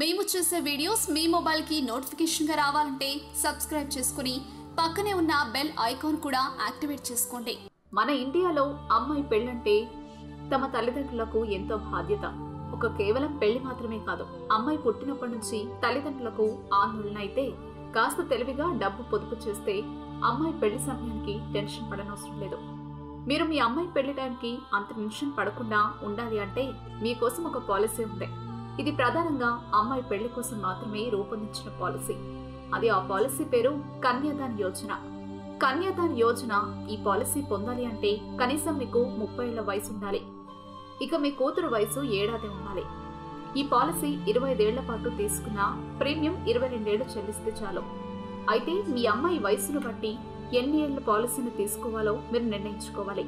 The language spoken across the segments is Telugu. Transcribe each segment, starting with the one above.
మేము చేసే వీడియోస్ మీ మొబైల్కి నోటిఫికేషన్గా రావాలంటే సబ్స్క్రైబ్ చేసుకుని పక్కనే ఉన్న బెల్ ఐకాన్ కూడా యాక్టివేట్ చేసుకోండి. మన ఇండియాలో అమ్మాయి పెళ్ళంటే తమ తల్లిదండ్రులకు ఎంతో బాధ్యత. ఒక కేవలం పెళ్ళి మాత్రమే కాదు అమ్మాయి పుట్టినప్పటి నుంచి తల్లిదండ్రులకు ఆందోళన కాస్త తెలివిగా డబ్బు పొదుపు చేస్తే అమ్మాయి పెళ్ళి సమయానికి టెన్షన్ పడనవసరం లేదు. మీరు మీ అమ్మాయి పెళ్ళి టైంకి అంత టెన్షన్ పడకుండా ఉండాలి అంటే మీకోసం ఒక పాలసీ ఉంది. ఇది ప్రధానంగా అమ్మాయి పెళ్ళి కోసం మాత్రమే రూపొందించిన పాలసీ. అది ఆ పాలసీ పేరు కన్యాదాన్ యోజన. కన్యాదాన్ యోజన ఈ పాలసీ పొందాలి అంటే కనీసం మీకు ముప్పై ఏళ్ళ వయసు ఉండాలి. ఇక మీ కూతురు వయసు ఏడాది ఉండాలి. ఈ పాలసీ ఇరవై ఐదేళ్ళ పాటు తీసుకున్న ప్రీమియం ఇరవై రెండేళ్ళు చెల్లిస్తే చాలు. అయితే మీ అమ్మాయి వయసును బట్టి ఎన్ని ఏళ్ళ పాలసీని తీసుకోవాలో మీరు నిర్ణయించుకోవాలి.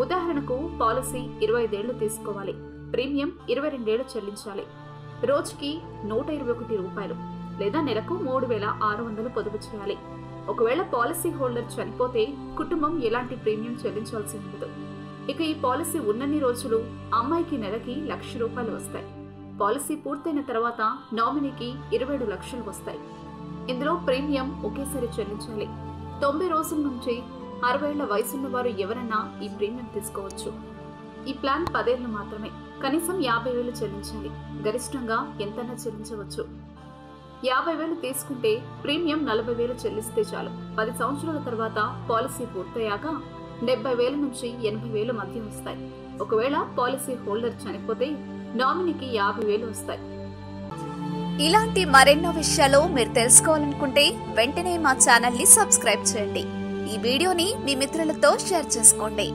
ఉదాహరణకు పాలసీ ఇరవై ఐదేళ్ళు తీసుకోవాలి. ప్రీమియం ఇరవై రెండేళ్ళు చెల్లించాలి. రోజుకి నూట ఇరవై ఒకటి రూపాయలు లేదా నెలకు మూడు వేల ఆరు వందలు పొదుపు చేయాలి. ఒకవేళ పాలసీ హోల్డర్ చనిపోతే కుటుంబం ఎలాంటి ప్రీమియం చెల్లించాల్సి ఉండదు ఇక ఈ పాలసీ ఉన్నన్ని రోజులు అమ్మాయికి నెలకి లక్ష రూపాయలు వస్తాయి. పాలసీ పూర్తయిన తర్వాత నామినీకి ఇరవై ఏడు లక్షలు వస్తాయి. ఇందులో ప్రీమియం ఒకేసారి చెల్లించాలి. తొంభై రోజుల నుంచి అరవై ఏళ్ళ వయసున్న వారు ఎవరైనా ఈ ప్రీమియం తీసుకోవచ్చు. ఈ ప్లాన్ పదేళ్ళు మాత్రమే. కనీసం యాభై వేలు చెల్లించాలి గరిష్టంగా ఎంతైనా చెల్లించవచ్చు. యాభై వేలు తీసుకుంటే ప్రీమియం నలభై వేలు చెల్లిస్తే చాలు. పది సంవత్సరాల తర్వాత పాలసీ పూర్తయ్యాక డెబ్బై వేల నుంచి ఎనభై వేలు మధ్య వస్తాయి. ఒకవేళ పాలసీ హోల్డర్ చనిపోతే నామినీకి యాభై వేలు వస్తాయి. ఇలాంటి మరెన్నో విషయాలు మీరు తెలుసుకోవాలనుకుంటే వెంటనే మా ఛానల్ని సబ్స్క్రైబ్ చేయండి. ఈ వీడియోని మీ మిత్రులతో షేర్ చేసుకోండి.